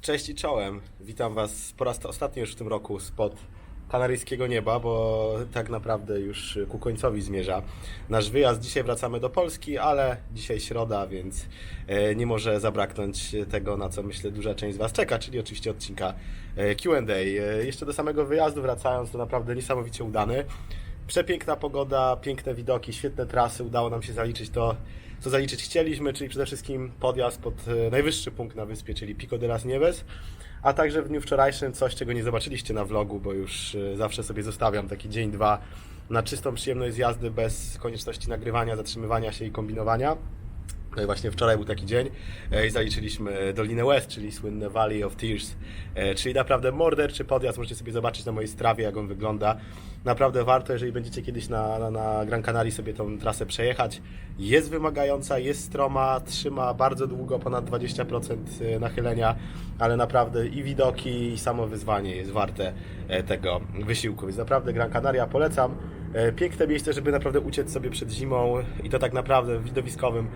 Cześć i czołem. Witam Was po raz ostatni już w tym roku spod kanaryjskiego nieba, bo tak naprawdę już ku końcowi zmierza nasz wyjazd. Dzisiaj wracamy do Polski, ale dzisiaj środa, więc e, nie może zabraknąć tego, na co myślę duża część z Was czeka, czyli oczywiście odcinka e, Q&A. E, Jeszcze do samego wyjazdu wracając, to naprawdę niesamowicie udany. Przepiękna pogoda, piękne widoki, świetne trasy. Udało nam się zaliczyć to, co zaliczyć chcieliśmy, czyli przede wszystkim podjazd pod e, najwyższy punkt na wyspie, czyli Pico de las Nieves. A także w dniu wczorajszym coś, czego nie zobaczyliście na vlogu, bo już e, zawsze sobie zostawiam taki dzień, dwa na czystą przyjemność z jazdy bez konieczności nagrywania, zatrzymywania się i kombinowania. No i właśnie wczoraj był taki dzień e, i zaliczyliśmy Dolinę West, czyli słynne Valley of Tears, e, czyli naprawdę morderczy podjazd. Możecie sobie zobaczyć na mojej strawie, jak on wygląda. Naprawdę warto, jeżeli będziecie kiedyś na, na, na Gran Canaria sobie tą trasę przejechać. Jest wymagająca, jest stroma, trzyma bardzo długo, ponad 20% nachylenia, ale naprawdę i widoki, i samo wyzwanie jest warte e, tego wysiłku. Więc naprawdę Gran Canaria polecam. E, Piękne miejsce, żeby naprawdę uciec sobie przed zimą i to tak naprawdę w widowiskowym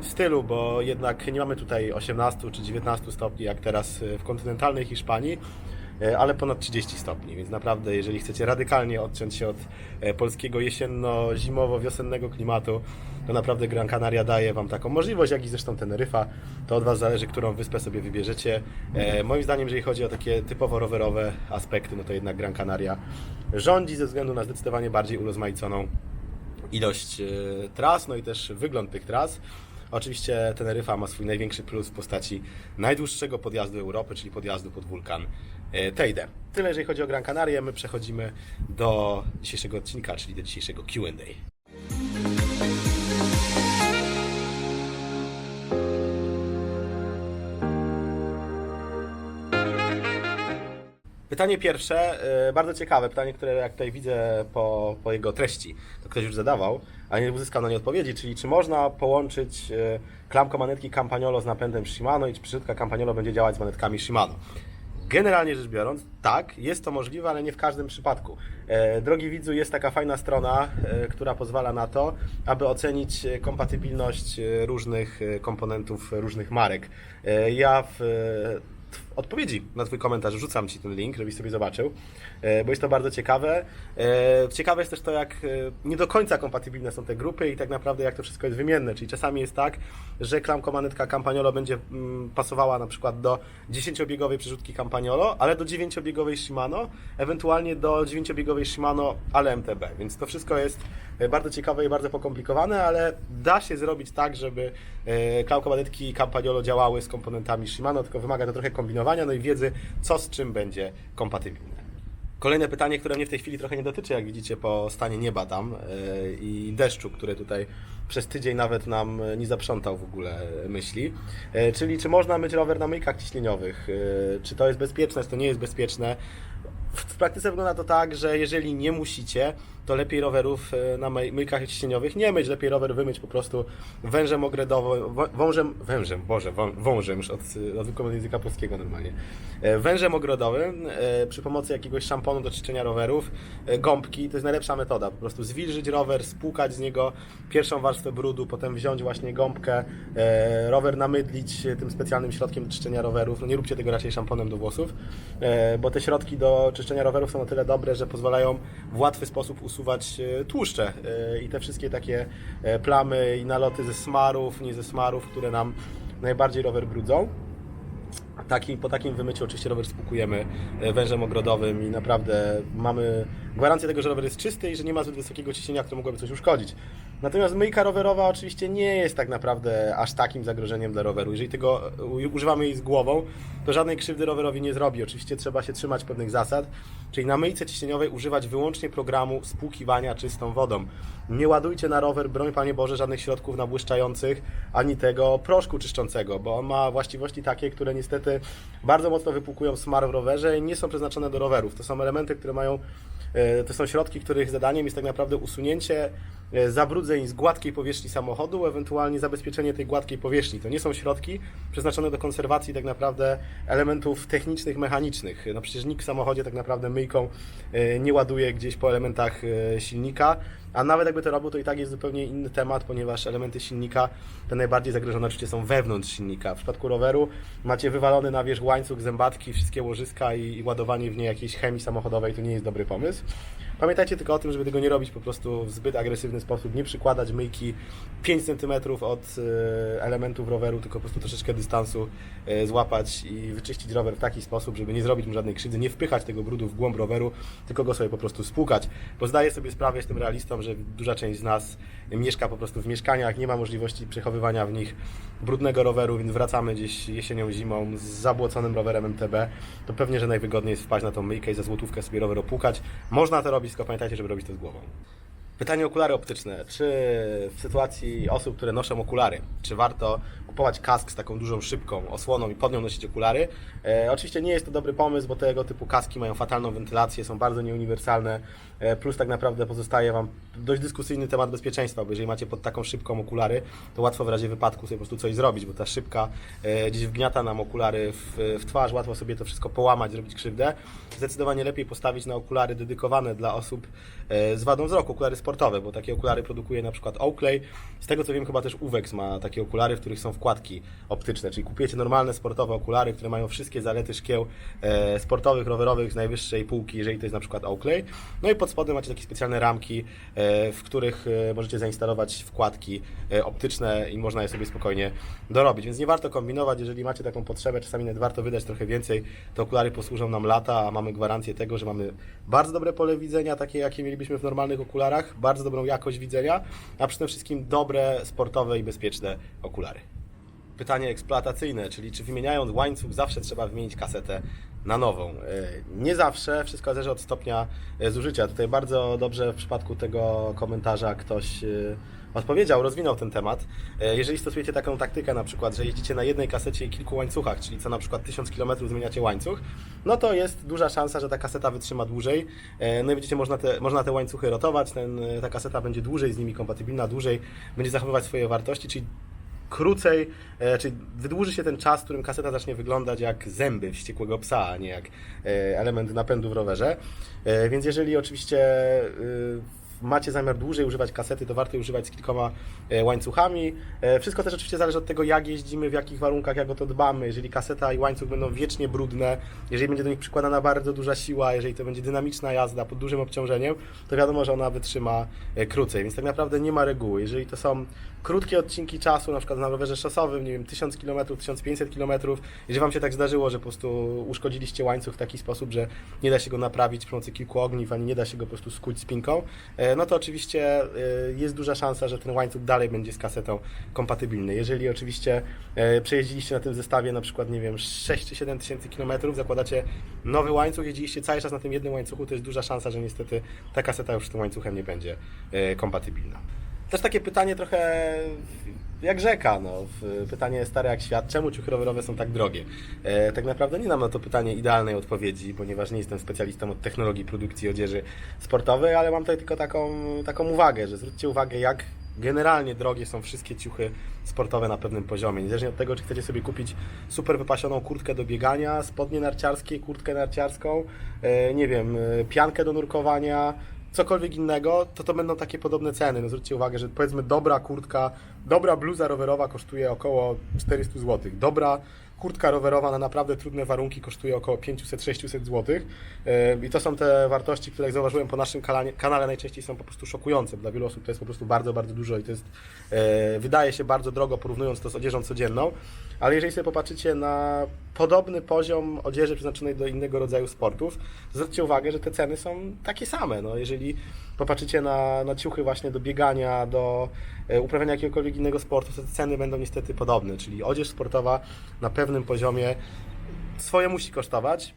stylu, bo jednak nie mamy tutaj 18 czy 19 stopni jak teraz e, w kontynentalnej Hiszpanii, ale ponad 30 stopni, więc naprawdę jeżeli chcecie radykalnie odciąć się od e, polskiego jesienno-zimowo-wiosennego klimatu, to naprawdę Gran Canaria daje Wam taką możliwość, jak i zresztą Teneryfa. To od Was zależy, którą wyspę sobie wybierzecie. E, moim zdaniem, jeżeli chodzi o takie typowo rowerowe aspekty, no to jednak Gran Canaria rządzi ze względu na zdecydowanie bardziej urozmaiconą ilość e, tras, no i też wygląd tych tras. Oczywiście Teneryfa ma swój największy plus w postaci najdłuższego podjazdu Europy, czyli podjazdu pod wulkan e, Teide. Tyle jeżeli chodzi o Gran Canaria, my przechodzimy do dzisiejszego odcinka, czyli do dzisiejszego Q&A. Pytanie pierwsze, e, bardzo ciekawe, pytanie, które jak tutaj widzę po, po jego treści, to ktoś już zadawał, ale nie uzyskał na nie odpowiedzi, czyli czy można połączyć e, klamkę manetki Campagnolo z napędem Shimano i czy przyrzutka Campagnolo będzie działać z manetkami Shimano? Generalnie rzecz biorąc, tak, jest to możliwe, ale nie w każdym przypadku. E, drogi widzu, jest taka fajna strona, e, która pozwala na to, aby ocenić e, kompatybilność różnych komponentów różnych marek. Ja w odpowiedzi na Twój komentarz rzucam Ci ten link, żebyś sobie zobaczył, e, bo jest to bardzo ciekawe. E, Ciekawe jest też to, jak e, nie do końca kompatybilne są te grupy i tak naprawdę jak to wszystko jest wymienne. Czyli czasami jest tak, że klamkomanetka Campagnolo będzie mm, pasowała na przykład do 10-biegowej przerzutki Campagnolo, ale do 9-biegowej Shimano, ewentualnie do 9-biegowej Shimano, ale MTB. Więc to wszystko jest bardzo ciekawe i bardzo pokomplikowane, ale da się zrobić tak, żeby klamkomanetki Campagnolo działały z komponentami Shimano, tylko wymaga to trochę kombinowania, no i wiedzy, co z czym będzie kompatybilne. Kolejne pytanie, które mnie w tej chwili trochę nie dotyczy, jak widzicie, po stanie nieba tam yy, i deszczu, który tutaj przez tydzień nawet nam nie zaprzątał w ogóle myśli. Yy, czyli czy można myć rower na myjkach ciśnieniowych? Yy, czy to jest bezpieczne, czy to nie jest bezpieczne? W praktyce wygląda to tak, że jeżeli nie musicie, to lepiej rowerów e, na myjkach ciśnieniowych. Nie myć, lepiej rower wymyć po prostu wężem ogrodowym, wą- wążem, wężem, boże, wą- wążem już od, od języka polskiego normalnie. E, Wężem ogrodowym e, przy pomocy jakiegoś szamponu do czyszczenia rowerów, gąbki, to jest najlepsza metoda, po prostu zwilżyć rower, spłukać z niego pierwszą warstwę brudu, potem wziąć właśnie gąbkę, rower namydlić tym specjalnym środkiem do czyszczenia rowerów, no nie róbcie tego raczej szamponem do włosów, bo te środki do czyszczenia rowerów są o tyle dobre, że pozwalają w łatwy sposób usuwać e, tłuszcze e, i te wszystkie takie e, plamy i naloty ze smarów, nie ze smarów, które nam najbardziej rower brudzą. Po takim wymyciu oczywiście rower spłukujemy e, wężem ogrodowym i naprawdę mamy gwarancję tego, że rower jest czysty i że nie ma zbyt wysokiego ciśnienia, które mogłoby coś uszkodzić. Natomiast myjka rowerowa oczywiście nie jest tak naprawdę aż takim zagrożeniem dla roweru. Jeżeli tego używamy jej z głową, to żadnej krzywdy rowerowi nie zrobi. Oczywiście trzeba się trzymać pewnych zasad, czyli na myjce ciśnieniowej używać wyłącznie programu spłukiwania czystą wodą. Nie ładujcie na rower, broń Panie Boże, żadnych środków nabłyszczających, ani tego proszku czyszczącego, bo on ma właściwości takie, które niestety bardzo mocno wypłukują smar w rowerze i nie są przeznaczone do rowerów. To są elementy, które mają E, To są środki, których zadaniem jest tak naprawdę usunięcie e, zabrudzeń z gładkiej powierzchni samochodu, ewentualnie zabezpieczenie tej gładkiej powierzchni. To nie są środki przeznaczone do konserwacji tak naprawdę elementów technicznych, mechanicznych. No przecież nikt w samochodzie tak naprawdę myjką e, nie ładuje gdzieś po elementach silnika. A nawet jakby to robił, to i tak jest zupełnie inny temat, ponieważ elementy silnika, te najbardziej zagrożone oczywiście są wewnątrz silnika. W przypadku roweru macie wywalony na wierzch łańcuch, zębatki, wszystkie łożyska i, i ładowanie w nie jakiejś chemii samochodowej to nie jest dobry pomysł. Pamiętajcie tylko o tym, żeby tego nie robić po prostu w zbyt agresywny sposób, nie przykładać myjki 5 cm od e, elementów roweru, tylko po prostu troszeczkę dystansu e, złapać i wyczyścić rower w taki sposób, żeby nie zrobić mu żadnej krzywdy, nie wpychać tego brudu w głąb roweru, tylko go sobie po prostu spłukać. Bo zdaję sobie sprawę, jestem realistą, że duża część z nas mieszka po prostu w mieszkaniach, nie ma możliwości przechowywania w nich brudnego roweru, więc wracamy gdzieś jesienią, zimą z zabłoconym rowerem MTB, to pewnie, że najwygodniej jest wpaść na tą myjkę i za złotówkę sobie rower opłukać. Można to robić, tylko pamiętajcie, żeby robić to z głową. Pytanie okulary optyczne. Czy w sytuacji osób, które noszą okulary, czy warto kupować kask z taką dużą szybką osłoną i pod nią nosić okulary? E, oczywiście nie jest to dobry pomysł, bo tego typu kaski mają fatalną wentylację, są bardzo nieuniwersalne, e, plus tak naprawdę pozostaje Wam dość dyskusyjny temat bezpieczeństwa, bo jeżeli macie pod taką szybką okulary, to łatwo w razie wypadku sobie po prostu coś zrobić, bo ta szybka e, gdzieś wgniata nam okulary w, w twarz, łatwo sobie to wszystko połamać, zrobić krzywdę. Zdecydowanie lepiej postawić na okulary dedykowane dla osób e, z wadą wzroku, okulary sportowe, bo takie okulary produkuje na przykład Oakley. Z tego co wiem, chyba też Uwex ma takie okulary, w których są wkładki optyczne, czyli kupujecie normalne sportowe okulary, które mają wszystkie zalety szkieł e, sportowych, rowerowych z najwyższej półki, jeżeli to jest na przykład Oakley. No i pod spodem macie takie specjalne ramki, e, w których e, możecie zainstalować wkładki optyczne i można je sobie spokojnie dorobić. Więc nie warto kombinować, jeżeli macie taką potrzebę, czasami nawet warto wydać trochę więcej. Te okulary posłużą nam lata, a mamy gwarancję tego, że mamy bardzo dobre pole widzenia, takie jakie mielibyśmy w normalnych okularach, bardzo dobrą jakość widzenia, a przede wszystkim dobre, sportowe i bezpieczne okulary. Pytanie eksploatacyjne, czyli czy wymieniając łańcuch zawsze trzeba wymienić kasetę na nową? E, Nie zawsze, wszystko zależy od stopnia e, zużycia. Tutaj bardzo dobrze w przypadku tego komentarza ktoś e, odpowiedział, rozwinął ten temat. E, Jeżeli stosujecie taką taktykę na przykład, że jeździcie na jednej kasecie i kilku łańcuchach, czyli co na przykład 1000 km zmieniacie łańcuch, no to jest duża szansa, że ta kaseta wytrzyma dłużej. E, No i będziecie można te, można te łańcuchy rotować, ten, ta kaseta będzie dłużej z nimi kompatybilna, dłużej będzie zachowywać swoje wartości, czyli krócej, e, czyli wydłuży się ten czas, w którym kaseta zacznie wyglądać jak zęby wściekłego psa, a nie jak e, element napędu w rowerze. E, Więc jeżeli oczywiście e, macie zamiar dłużej używać kasety, to warto używać z kilkoma e, łańcuchami. E, Wszystko też oczywiście zależy od tego, jak jeździmy, w jakich warunkach, jak o to dbamy. Jeżeli kaseta i łańcuch będą wiecznie brudne, jeżeli będzie do nich przykładana bardzo duża siła, jeżeli to będzie dynamiczna jazda pod dużym obciążeniem, to wiadomo, że ona wytrzyma e, krócej. Więc tak naprawdę nie ma reguły. Jeżeli to są krótkie odcinki czasu, na przykład na rowerze szosowym, nie wiem, 1000 km, 1500 km, jeżeli Wam się tak zdarzyło, że po prostu uszkodziliście łańcuch w taki sposób, że nie da się go naprawić przy pomocy kilku ogniw, ani nie da się go po prostu skuć spinką, no to oczywiście e, jest duża szansa, że ten łańcuch dalej będzie z kasetą kompatybilny. Jeżeli oczywiście e, przejeździliście na tym zestawie na przykład, nie wiem, 6 czy 7 tysięcy km, zakładacie nowy łańcuch, jeździliście cały czas na tym jednym łańcuchu, to jest duża szansa, że niestety ta kaseta już z tym łańcuchem nie będzie e, kompatybilna. Też takie pytanie trochę jak rzeka, no. Pytanie stare jak świat. Czemu ciuchy rowerowe są tak drogie? E, tak naprawdę nie mam na to pytanie idealnej odpowiedzi, ponieważ nie jestem specjalistą od technologii produkcji odzieży sportowej, ale mam tutaj tylko taką, taką uwagę, że zwróćcie uwagę, jak generalnie drogie są wszystkie ciuchy sportowe na pewnym poziomie. Niezależnie od tego, czy chcecie sobie kupić super wypasioną kurtkę do biegania, spodnie narciarskie, kurtkę narciarską, e, nie wiem, e, piankę do nurkowania, cokolwiek innego, to to będą takie podobne ceny. No zwróćcie uwagę, że powiedzmy dobra kurtka, dobra bluza rowerowa kosztuje około 400 zł. Dobra kurtka rowerowa na naprawdę trudne warunki kosztuje około 500-600 zł. I to są te wartości, które jak zauważyłem po naszym kanale, kanale najczęściej są po prostu szokujące. Dla wielu osób to jest po prostu bardzo, bardzo dużo i to jest, e, wydaje się bardzo drogo porównując to z odzieżą codzienną. Ale jeżeli sobie popatrzycie na podobny poziom odzieży przeznaczonej do innego rodzaju sportów, zwróćcie uwagę, że te ceny są takie same. No, jeżeli popatrzycie na, na ciuchy właśnie do biegania, do e, uprawiania jakiegokolwiek innego sportu, to te ceny będą niestety podobne. Czyli odzież sportowa na pewnym poziomie swoje musi kosztować.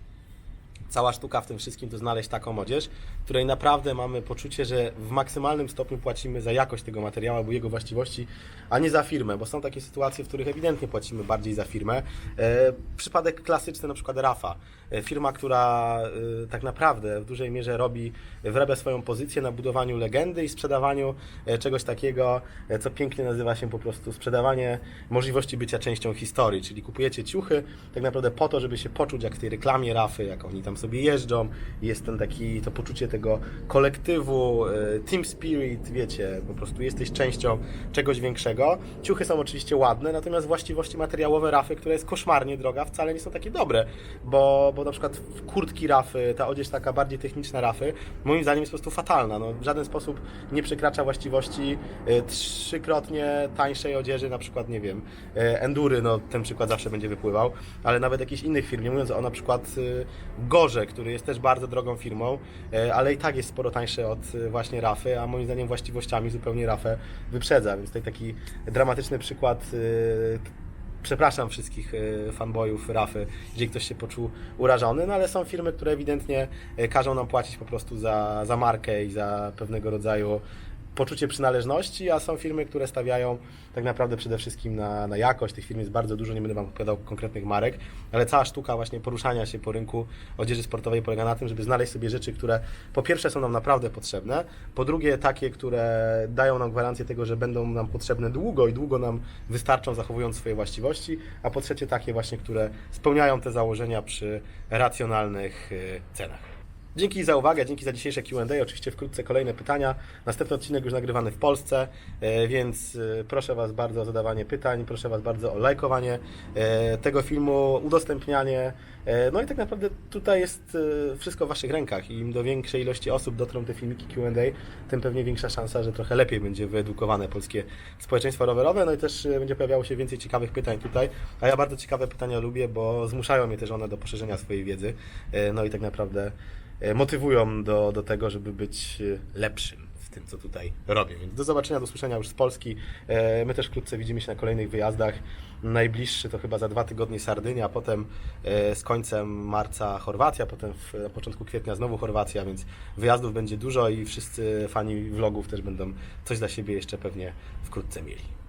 Cała sztuka w tym wszystkim to znaleźć taką odzież, której naprawdę mamy poczucie, że w maksymalnym stopniu płacimy za jakość tego materiału albo jego właściwości, a nie za firmę, bo są takie sytuacje, w których ewidentnie płacimy bardziej za firmę. E, przypadek klasyczny na przykład Rafa. E, firma, która e, tak naprawdę w dużej mierze robi, wyrabia swoją pozycję na budowaniu legendy i sprzedawaniu czegoś takiego, co pięknie nazywa się po prostu sprzedawanie możliwości bycia częścią historii, czyli kupujecie ciuchy tak naprawdę po to, żeby się poczuć jak w tej reklamie Rafy, jak oni tam sobie jeżdżą, jest ten taki, to poczucie tego kolektywu, e, team spirit, wiecie, po prostu jesteś częścią czegoś większego. Ciuchy są oczywiście ładne, natomiast właściwości materiałowe rafy, która jest koszmarnie droga, wcale nie są takie dobre, bo, bo na przykład kurtki rafy, ta odzież taka bardziej techniczna rafy, moim zdaniem jest po prostu fatalna. No, w żaden sposób nie przekracza właściwości e, trzykrotnie tańszej odzieży, na przykład, nie wiem, e, Endury, no ten przykład zawsze będzie wypływał, ale nawet jakichś innych firm, nie mówiąc o na przykład e, Gorze, który jest też bardzo drogą firmą, e, ale i tak jest sporo tańszy od e, właśnie Rafy, a moim zdaniem właściwościami zupełnie Rafę wyprzedza, więc tutaj taki dramatyczny przykład e, Przepraszam wszystkich fanboyów Rafy, jeżeli ktoś się poczuł urażony, no ale są firmy, które ewidentnie każą nam płacić po prostu za, za markę i za pewnego rodzaju poczucie przynależności, a są firmy, które stawiają tak naprawdę przede wszystkim na, na jakość. Tych firm jest bardzo dużo, nie będę Wam opowiadał konkretnych marek, ale cała sztuka właśnie poruszania się po rynku odzieży sportowej polega na tym, żeby znaleźć sobie rzeczy, które po pierwsze są nam naprawdę potrzebne, po drugie takie, które dają nam gwarancję tego, że będą nam potrzebne długo i długo nam wystarczą, zachowując swoje właściwości, a po trzecie takie właśnie, które spełniają te założenia przy racjonalnych y, cenach. Dzięki za uwagę, dzięki za dzisiejsze Q&A. Oczywiście wkrótce kolejne pytania. Następny odcinek już nagrywany w Polsce, e, więc e, proszę Was bardzo o zadawanie pytań, proszę Was bardzo o lajkowanie e, tego filmu, udostępnianie. No i tak naprawdę tutaj jest wszystko w Waszych rękach im do większej ilości osób dotrą te filmiki Q&A, tym pewnie większa szansa, że trochę lepiej będzie wyedukowane polskie społeczeństwo rowerowe, no i też będzie pojawiało się więcej ciekawych pytań tutaj, a ja bardzo ciekawe pytania lubię, bo zmuszają mnie też one do poszerzenia swojej wiedzy, no i tak naprawdę motywują do, do tego, żeby być e, lepszym w tym, co tutaj robię. Więc do zobaczenia, do usłyszenia już z Polski. E, My też wkrótce widzimy się na kolejnych wyjazdach. Najbliższy to chyba za dwa tygodnie Sardynia, potem e, z końcem marca Chorwacja, potem w, na początku kwietnia znowu Chorwacja, więc wyjazdów będzie dużo i wszyscy fani vlogów też będą coś dla siebie jeszcze pewnie wkrótce mieli.